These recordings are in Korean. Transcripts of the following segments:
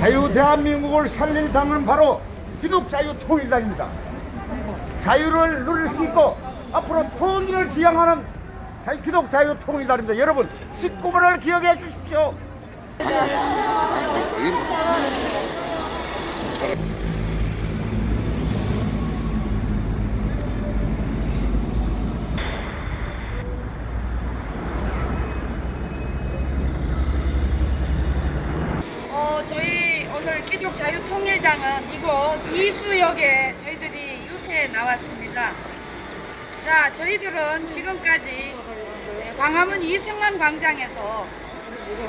자유 대한민국을 살릴 당은 바로 기독 자유 통일당입니다. 자유를 누릴 수 있고 앞으로 통일을 지향하는 자- 기독 자유 통일당입니다. 여러분 19번을 기억해 주십시오. 어, 저희 오늘 이곳 이수역에 저희들이 유세에 나왔습니다. 자, 저희들은 지금까지 광화문 이승만 광장에서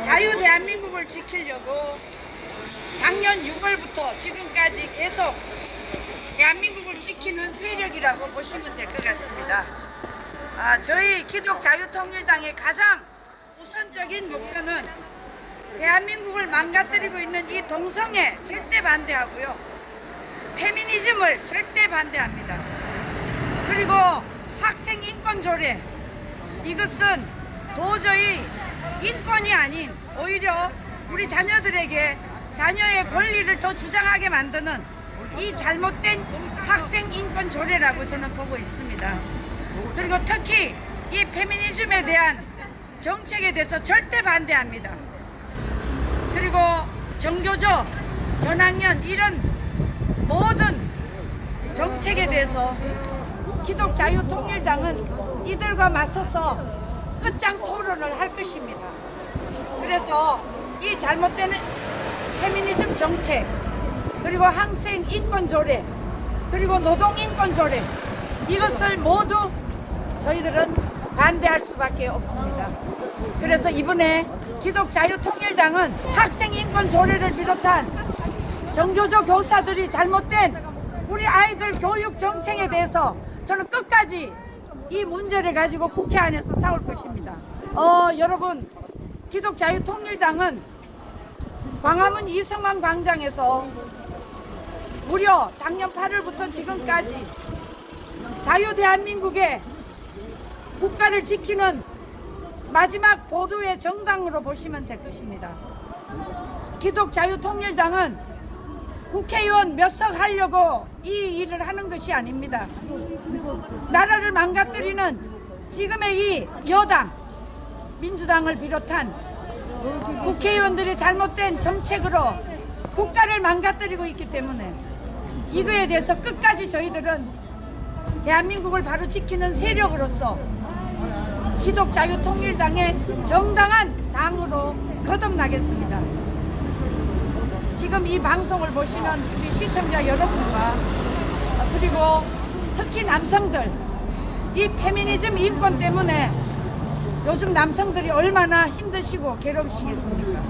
자유 대한민국을 지키려고 작년 6월부터 지금까지 계속 대한민국을 지키는 세력이라고 보시면 될 것 같습니다. 아, 저희 기독자유통일당의 가장 우선적인 목표는 대한민국을 망가뜨리고 있는 이 동성애 절대 반대하고요. 페미니즘을 절대 반대합니다. 그리고 학생 인권 조례 이것은 도저히 인권이 아닌 오히려 우리 자녀들에게 자녀의 권리를 더 주장하게 만드는 이 잘못된 학생 인권 조례라고 저는 보고 있습니다. 그리고 특히 이 페미니즘에 대한 정책에 대해서 절대 반대합니다. 그리고 정교조, 전학년 이런 정책에 대해서 기독자유통일당은 이들과 맞서서 끝장 토론을 할 것입니다. 그래서 이 잘못되는 페미니즘 정책, 그리고 학생 인권 조례, 그리고 노동 인권 조례 이것을 모두 저희들은 반대할 수밖에 없습니다. 그래서 이번에 기독자유통일당은 학생 인권 조례를 비롯한 정교조 교사들이 잘못된 우리 아이들 교육 정책에 대해서 저는 끝까지 이 문제를 가지고 국회 안에서 싸울 것입니다. 어, 여러분, 기독자유통일당은 광화문 이승만 광장에서 무려 작년 8월부터 지금까지 자유 대한민국의 국가를 지키는 마지막 보도의 정당으로 보시면 될 것입니다. 기독자유통일당은 국회의원 몇 석 하려고 이 일을 하는 것이 아닙니다. 나라를 망가뜨리는 지금의 이 여당, 민주당을 비롯한 국회의원들이 잘못된 정책으로 국가를 망가뜨리고 있기 때문에 이거에 대해서 끝까지 저희들은 대한민국을 바로 지키는 세력으로서 기독자유통일당의 정당한 당으로 거듭나겠습니다. 지금 이 방송을 보시는 우리 시청자 여러분과 그리고 특히 남성들 이 페미니즘 인권 때문에 요즘 남성들이 얼마나 힘드시고 괴로우시겠습니까?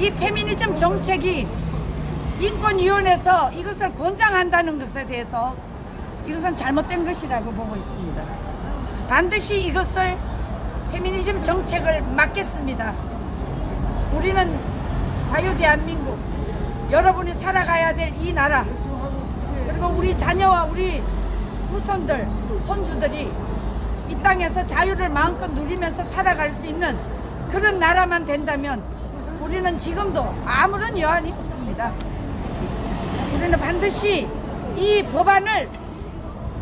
이 페미니즘 정책이 인권위원회에서 이것을 권장한다는 것에 대해서 이것은 잘못된 것이라고 보고 있습니다. 반드시 이것을 페미니즘 정책을 막겠습니다. 우리는 자유 대한민국 여러분이 살아가야 될 이 나라 그리고 우리 자녀와 우리 후손들 손주들이 이 땅에서 자유를 마음껏 누리면서 살아갈 수 있는 그런 나라만 된다면 우리는 지금도 아무런 여한이 없습니다. 우리는 반드시 이 법안을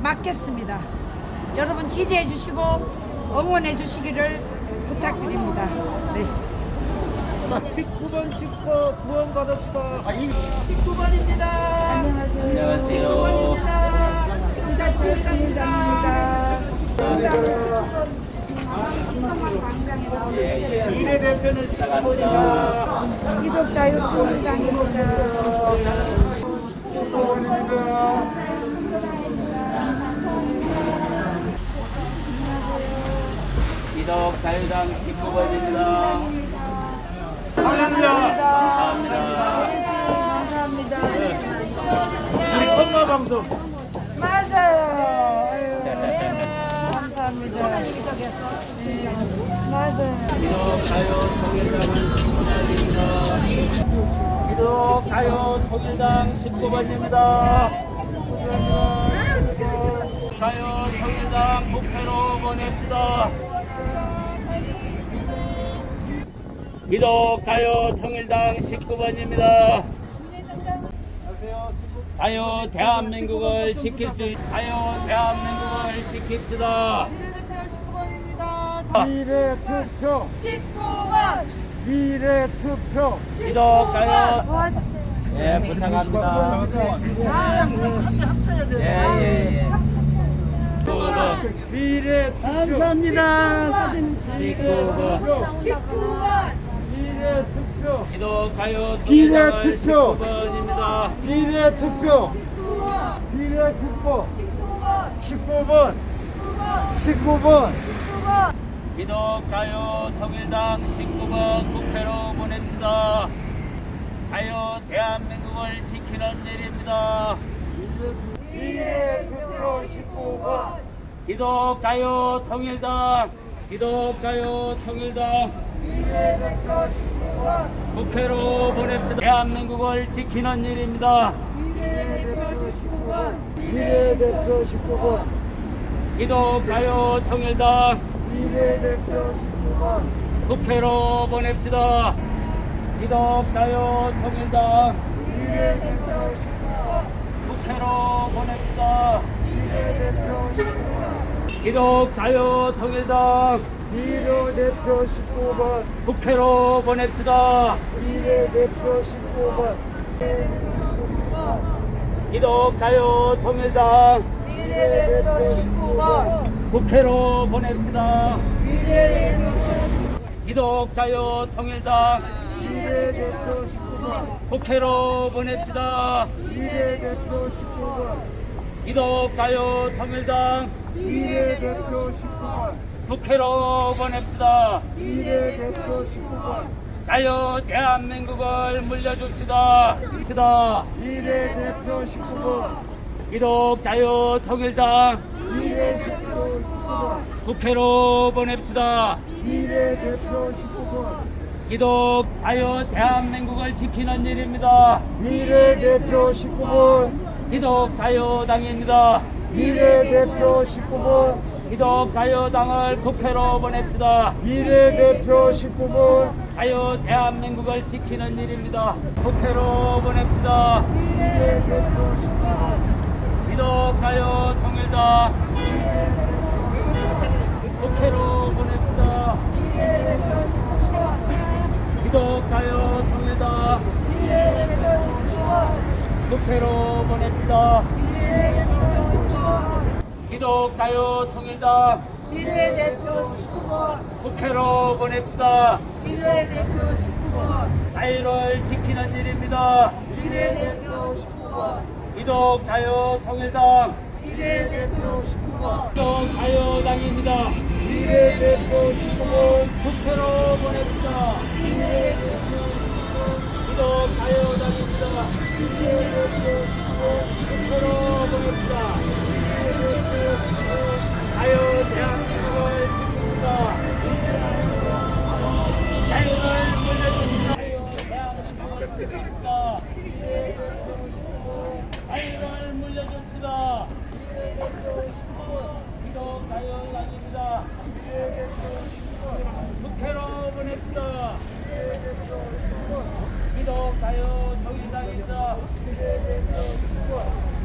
막겠습니다. 여러분 지지해 주시고 응원해 주시기를 부탁드립니다. 네. 19번 찍고 구원 받읍시다. 아, 이 19번입니다. 안녕하세요. 19번입니다. 기자철입니다. 비례대표는 19번입니다. 기독자유통일당입니다. 19번입니다. 기독 자유당 19번입니다. 감사합니다. 감사합니다. 우리 천마 방송. 맞아요. 감사합니다. 맞아요. 기독 자유 통일당은 19번입니다. 기독 자유 통일당 19번입니다. 자유 통일당 목표로 보냅시다. 기독자유 통일당 19번입니다. 안녕하세요. 신부 자유 대한민국을 지킬 수 있, 자유 대한민국을 지킵시다. 미래 투표. 19번 미래 투표. 기독자유 도와주세요. 예 부탁합니다. 예예 예. 구번 미래 투표. 감사합니다. 사진 구번 19번 미래 투표. 기독자유 미래 통일당을 투표. 19번입니다. 미래 투표. 미래 투표. 19번. 19번. 기독자유 통일당 19번 국회로 보냅시다. 자유 대한민국을 지키는 일입니다. 미래 투표 19번. 기독 자유 통일당 기독 자유 통일당 국회로 보냅시다. 대한민국을 지키는 일입니다. 미래대표 19번. 기독자유 통일당 미래대표 19번. 국회로 보냅시다. 기독자유 통일당 미래대표 19번. 국회로 보냅시다. 미래대표 19번. 기독자유 통일당 미래 대표 19번. 국회로 보냅시다. 미래 대표 19번. 기독자유 통일당 미래 대표 19번. 국회로 보냅시다. 미래대표 기독자유 통일당 미래 대표 19번. 국회로 보냅시다. 미래 대표 19번. 기독자유 통일당 미래 대표 19번. 국회로 보냅시다. 미래 대표 19번. 자유 대한민국을 물려줍시다. 시다. 미래 대표 19번. 기독 자유 통일당 미래 대표 19번. 국회로 보냅시다. 미래 대표 19번. 기독 자유 대한민국을 지키는 일입니다. 미래 대표 19번. 기독 자유당입니다. 미래 대표 19번. 기독 자유당을 국회로 보냅시다. 미래대표 19번. 자유 대한민국을 지키는 일입니다. 국회로 보냅시다. 미래대표 19번. 기독 자유 통일당 국회로 보냅시다. 기독 자유 통일당 국회로 보냅시다. 기독 자유 통일당 미래대표 19번 국회로 보냅시다. 미래대표 19번 자유를 지키는 일입니다. 미래대표 19번 기독 자유 통일당 미래대표 19번 기독 자유당입니다. 안전을 물려줍시다. 이도 가요 아닙니다. 국회로 보냅시다. 이도 가요 정의당입니다.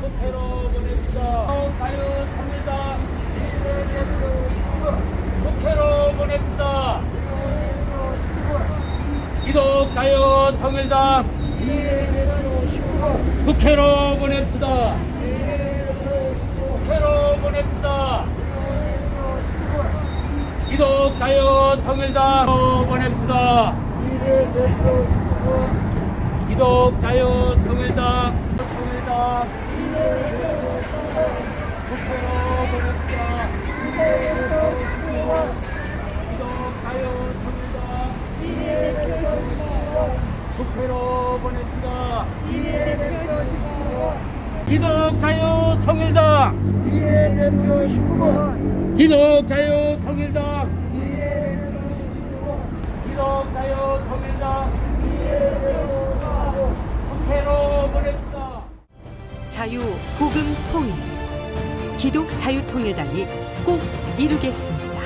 국회로 보냅시다. 가요 통일당. 국회로 보냅시다. 이도 가요 통일당 국회로 보냅시다. 국회로 보냅시다. 이독 자유 통일당 보냅시다. 이독 자유 통일당 통일당 국회로 보냅시다. 이독 자유 통일당 국회로 보냅시다. 기독 자유 통일당 미래대표 19번. 기독 자유 통일당 기독 자유 통일당 국회로 보냅시다. 자유, 복음, 통일. 기독 자유통일당이 꼭 이루겠습니다.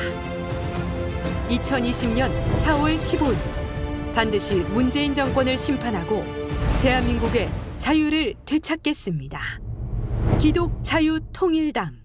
2020년 4월 15일 반드시 문재인 정권을 심판하고 대한민국의 자유를 되찾겠습니다. 기독 자유 통일당